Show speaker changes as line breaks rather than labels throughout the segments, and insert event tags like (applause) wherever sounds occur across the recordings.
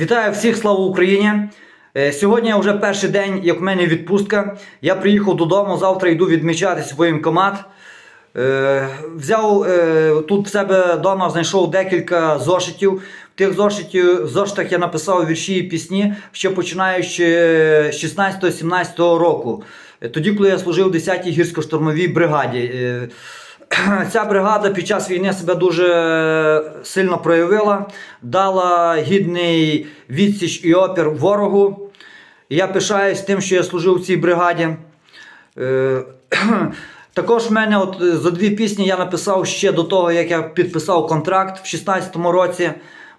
Вітаю всіх, слава Україні! Е, Сьогодні вже перший день, як в мене відпустка. Я приїхав додому, завтра йду відмічати воєнкомат. Е, Взяв е, тут в себе вдома, знайшов декілька зошитів. В тих зошитів, зошитах я написав вірші і пісні, ще починаючи з 16-17 року. Тоді, коли я служив в 10-й гірсько-штурмовій бригаді. (clears throat) Ця бригада під час війни себе дуже сильно проявила, дала гідний відсіч і опір ворогу. Я пишаюсь тим, що я служив в цій бригаді. Е, (clears throat) Також в мене от е, за дві пісні я написав ще до того, як я підписав контракт в 16-му році.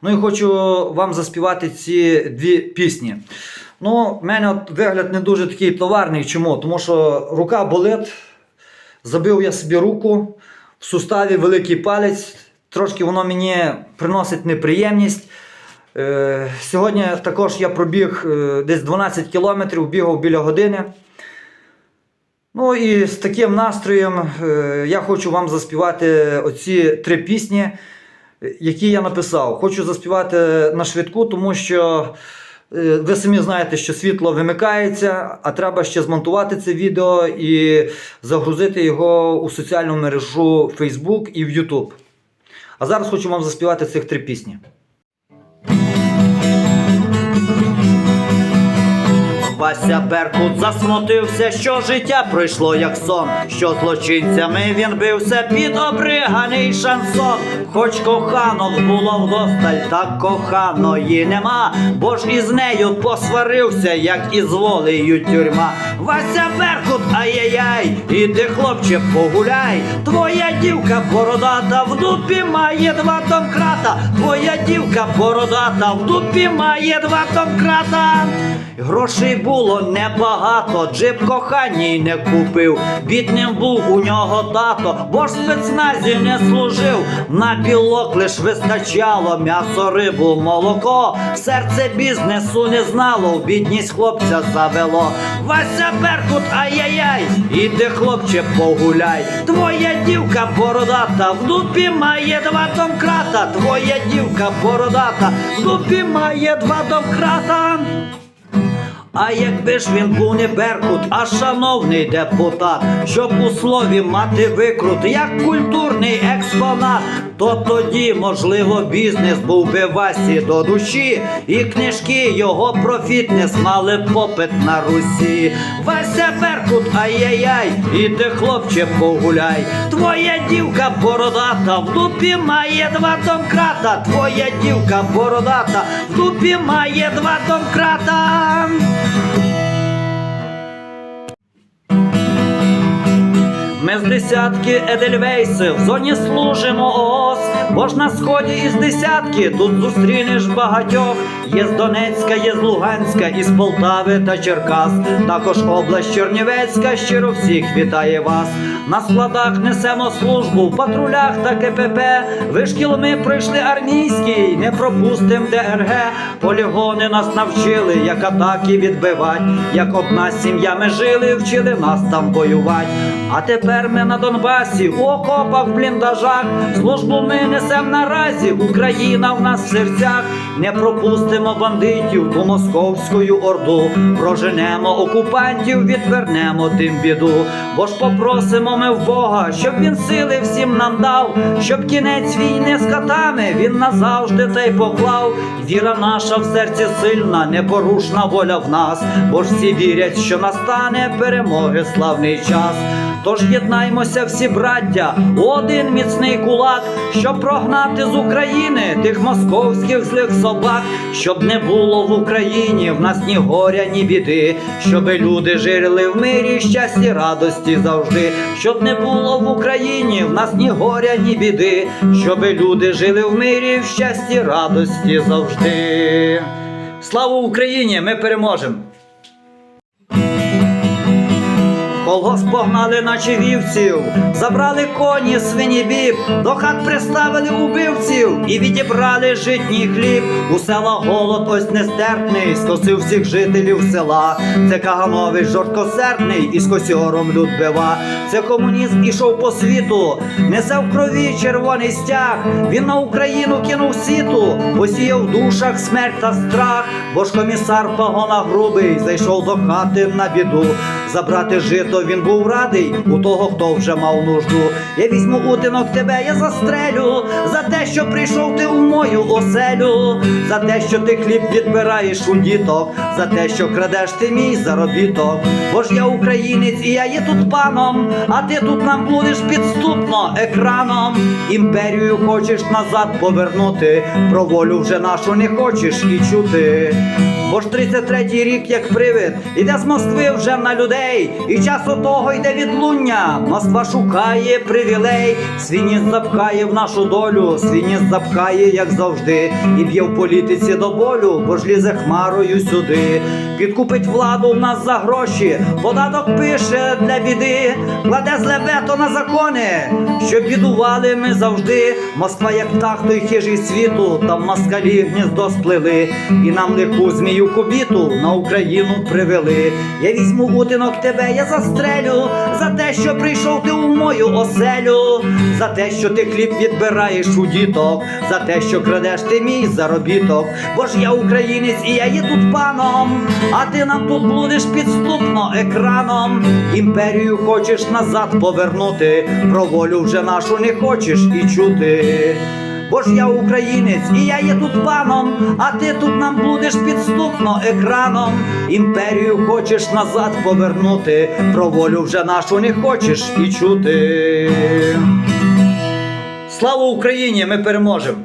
Ну і хочу вам заспівати ці дві пісні. Ну, в мене от вигляд не дуже такий товарний. Чому? Тому що рука болить. Забив я собі руку в суставі великий палець. Трошки воно мені приносить неприємність. Е, сьогодні також я пробіг е, десь 12 кілометрів, бігав біля години. Ну і з таким настроєм е, я хочу вам заспівати оці три пісні, які я написав. Хочу заспівати на швидку, тому що ви самі знаєте, що світло вимикається, а треба ще змонтувати це відео і загрузити його у соціальну мережу Facebook і в YouTube. А зараз хочу вам заспівати цих три пісні. Вася Беркут засмутився, що життя пройшло як сон, що злочинцями він бився під обриганий шансон. Хоч коханок було вдосталь, так коханої нема, бо ж із нею посварився, як із волею тюрма. Вася Беркут, ай-яй-яй, іди, хлопче, погуляй. Твоя дівка бородата в дупі має два домкрата. Твоя дівка бородата в дупі має два домкрата. Грошей було небагато, джип коханій не купив. Бідним був у нього тато, бо ж спецназі не служив. На білок лиш вистачало м'ясо, рибу, молоко. Серце бізнесу не знало, в бідність хлопця завело. Вася Беркут, ай-яй-яй, іди, хлопче, погуляй. Твоя дівка бородата, в дупі має два домкрата. Твоя дівка бородата, в дупі має два домкрата. А якби ж він був не Беркут, а шановний депутат, щоб у слові мати викрут, як культурний експонат, то тоді, можливо, бізнес був би Васі до душі, і книжки його про фітнес мали попит на Русі. Вася Беркут, ай-яй-яй, іди, хлопче, погуляй. Твоя дівка бородата, в дупі має два домкрата. Твоя дівка бородата, в дупі має два домкрата. Ми з десятки Едельвейси в зоні служимо ООС, бо ж на сході із десятки тут зустрінеш багатьох. Є з Донецька, є з Луганська, із Полтави та Черкас. Також область Чернівецька щиро всіх вітає вас. На складах несемо службу в патрулях та КПП. Вишкіл ми пройшли армійський, не пропустим ДРГ. Полігони нас навчили, як атаки відбивать. Як одна сім'я ми жили, вчили нас там воювати. А тепер ми на Донбасі, у окопах, в бліндажах. Службу ми несем наразі. Україна в нас в серцях. Не пропустимо бандитів ту московську орду. Проженемо окупантів, відвернемо тим біду. Бо ж попросимо ми в Бога, щоб він сили всім нам дав, щоб кінець війни з катами він назавжди та й поклав. Віра наша в серці сильна, непорушна воля в нас, бо ж всі вірять, що настане перемоги славний час. Тож єднаймося всі браття, один міцний кулак, щоб прогнати з України тих московських злих собак, щоб не було в Україні в нас ні горя, ні біди, щоби люди жили в мирі, щасті, радості завжди, щоб не було в Україні в нас ні горя, ні біди, щоби люди жили в мирі, в щасті, радості завжди. Слава Україні! Ми переможемо! Колгосп погнали наче вівців, забрали коні, свині біб, до хат приставили убивців і відібрали житній хліб. У села голод ось нестерпний, скосив всіх жителів села. Це Каганович жорсткосердний і з косьором люд бива. Це комунізм ішов по світу, несе в крові червоний стяг. Він на Україну кинув сіту, посіяв в душах смерть та страх. Бо ж комісар погона грубий зайшов до хати на біду. Забрати жито він був радий у того, хто вже мав нужду. Я візьму утинок тебе, я застрелю за те, що прийшов ти у мою оселю, за те, що ти хліб відбираєш у діток, за те, що крадеш ти мій заробіток. Бо ж я українець, і я є тут паном, а ти тут нам будеш підступно екраном. Імперію хочеш назад повернути, про волю вже нашу не хочеш і чути. Бо ж 33-й рік, як привид, іде з Москви вже на людей, і час у того йде відлуння. Москва шукає привілей, свініс запхає в нашу долю, свініс запхає, як завжди, і б'є в політиці до болю, бо ж лізе хмарою сюди. Підкупить владу в нас за гроші, податок пише для біди, кладе зле вето на закони, щоб бідували ми завжди. Москва, як птах, той хижий світу, там москалі гніздо сплели, і нам лиху змію кубіту на Україну привели. Я візьму утинок тебе, я застрелю за те, що прийшов ти у мою оселю, за те, що ти хліб відбираєш у діток, за те, що крадеш ти мій заробіток. Бо ж я українець, і я є тут паном, а ти нам тут блудиш підступно екраном. Імперію хочеш назад повернути, про волю вже нашу не хочеш і чути. Бо ж я українець, і я є тут паном, а ти тут нам будеш підступно екраном. Імперію хочеш назад повернути, про волю вже нашу не хочеш і чути. Слава Україні! Ми переможемо!